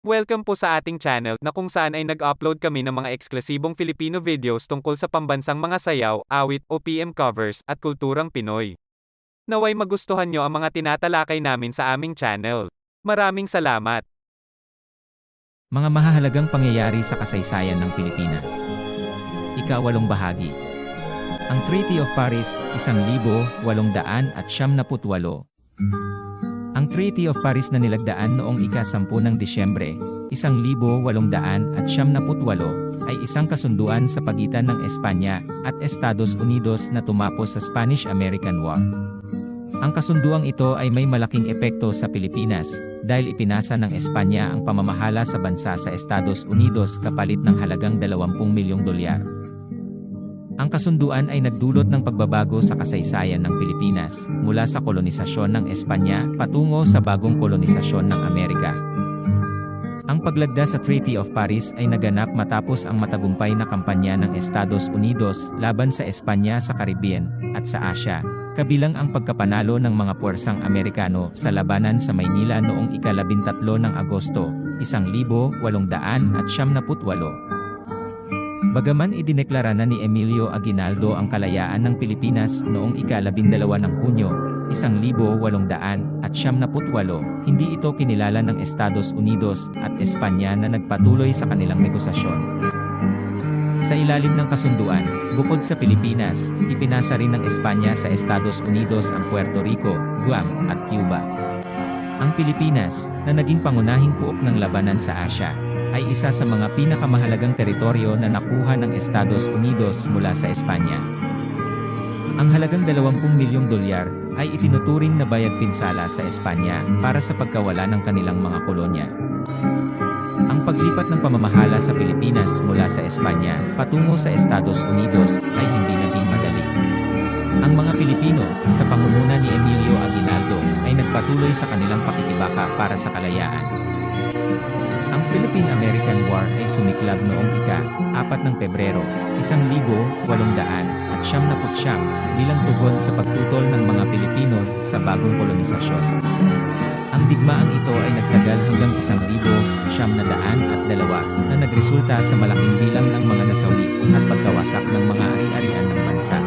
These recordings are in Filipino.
Welcome po sa ating channel na kung saan ay nag-upload kami ng mga eksklusibong Filipino videos tungkol sa pambansang mga sayaw, awit, OPM covers, at kulturang Pinoy. Naway magustuhan nyo ang mga tinatalakay namin sa aming channel. Maraming salamat! Mga mahahalagang pangyayari sa kasaysayan ng Pilipinas. Ikawalong bahagi. Ang Treaty of Paris, 1800 Treaty of Paris na nilagdaan noong ika-10 ng Disyembre, 1800 at siyam na putwalo, ay isang kasunduan sa pagitan ng Espanya at Estados Unidos na tumapos sa Spanish-American War. Ang kasunduang ito ay may malaking epekto sa Pilipinas dahil ipinasa ng Espanya ang pamamahala sa bansa sa Estados Unidos kapalit ng halagang 20 milyong dolyar. Ang kasunduan ay nagdulot ng pagbabago sa kasaysayan ng Pilipinas mula sa kolonisasyon ng Espanya patungo sa bagong kolonisasyon ng Amerika. Ang paglagda sa Treaty of Paris ay naganap matapos ang matagumpay na kampanya ng Estados Unidos laban sa Espanya sa Caribbean at sa Asya, kabilang ang pagkapanalo ng mga puwersang Amerikano sa labanan sa Maynila noong ikalabintatlo ng Agosto, 1878. Bagaman idineklara na ni Emilio Aguinaldo ang kalayaan ng Pilipinas noong ikalabindalawa ng Hunyo, 1878, hindi ito kinilala ng Estados Unidos at Espanya na nagpatuloy sa kanilang negosasyon. Sa ilalim ng kasunduan, bukod sa Pilipinas, ipinasa rin ng Espanya sa Estados Unidos ang Puerto Rico, Guam, at Cuba. Ang Pilipinas, na naging pangunahing puok ng labanan sa Asya, ay isa sa mga pinakamahalagang teritoryo na nakuha ng Estados Unidos mula sa Espanya. Ang halagang 20 milyong dolyar ay itinuturing na bayad pinsala sa Espanya para sa pagkawala ng kanilang mga kolonya. Ang paglipat ng pamamahala sa Pilipinas mula sa Espanya patungo sa Estados Unidos ay hindi naging madali. Ang mga Pilipino, sa pangunguna ni Emilio Aguinaldo, ay nagpatuloy sa kanilang pakikibaka para sa kalayaan. Ang Philippine-American War ay sumiklab noong ika-4 ng Pebrero, 1800 at siyam na putsyam, bilang tugon sa pagtutol ng mga Pilipino sa bagong kolonisasyon. Ang digmaan ito ay nagtagal hanggang 1,000 siyam na daan at dalawa na nagresulta sa malaking bilang ng mga nasawi at pagkawasak ng mga ari-arian ng bansa.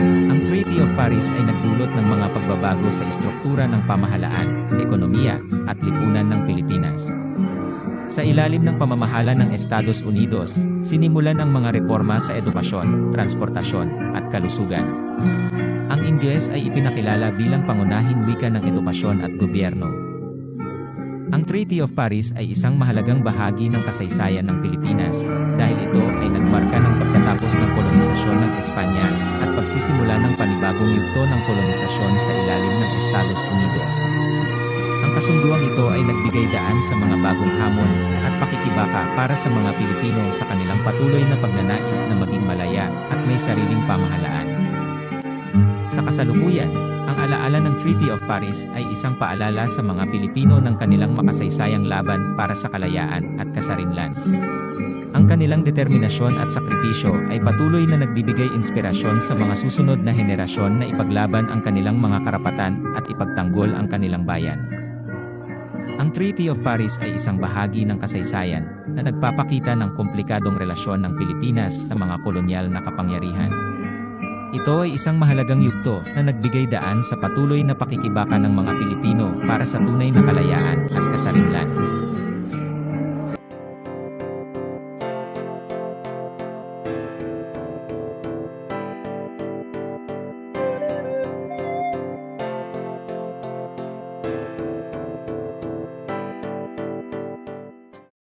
Ang Treaty of Paris ay nagdulot ng mga pagbabago sa istruktura ng pamahalaan, ekonomiya, at lipunan ng Pilipinas. Sa ilalim ng pamamahala ng Estados Unidos, sinimulan ang mga reforma sa edukasyon, transportasyon, at kalusugan. Ang Ingles ay ipinakilala bilang pangunahing wika ng edukasyon at gobyerno. Ang Treaty of Paris ay isang mahalagang bahagi ng kasaysayan ng Pilipinas dahil ito ay nagmarka ng pagtatapos ng kolonisasyon ng Espanya at pagsisimula ng panibagong yugto ng kolonisasyon sa ilalim ng Estados Unidos. Ang kasunduang ito ay nagbigay daan sa mga bagong hamon at pakikibaka para sa mga Pilipino sa kanilang patuloy na pagnanais na maging malaya at may sariling pamahalaan. Sa kasalukuyan, ang alaala ng Treaty of Paris ay isang paalala sa mga Pilipino ng kanilang makasaysayang laban para sa kalayaan at kasarinlan. Ang kanilang determinasyon at sakripisyo ay patuloy na nagbibigay inspirasyon sa mga susunod na henerasyon na ipaglaban ang kanilang mga karapatan at ipagtanggol ang kanilang bayan. Ang Treaty of Paris ay isang bahagi ng kasaysayan na nagpapakita ng komplikadong relasyon ng Pilipinas sa mga kolonyal na kapangyarihan. Ito ay isang mahalagang yugto na nagbigay daan sa patuloy na pakikibaka ng mga Pilipino para sa tunay na kalayaan at kasarinlan.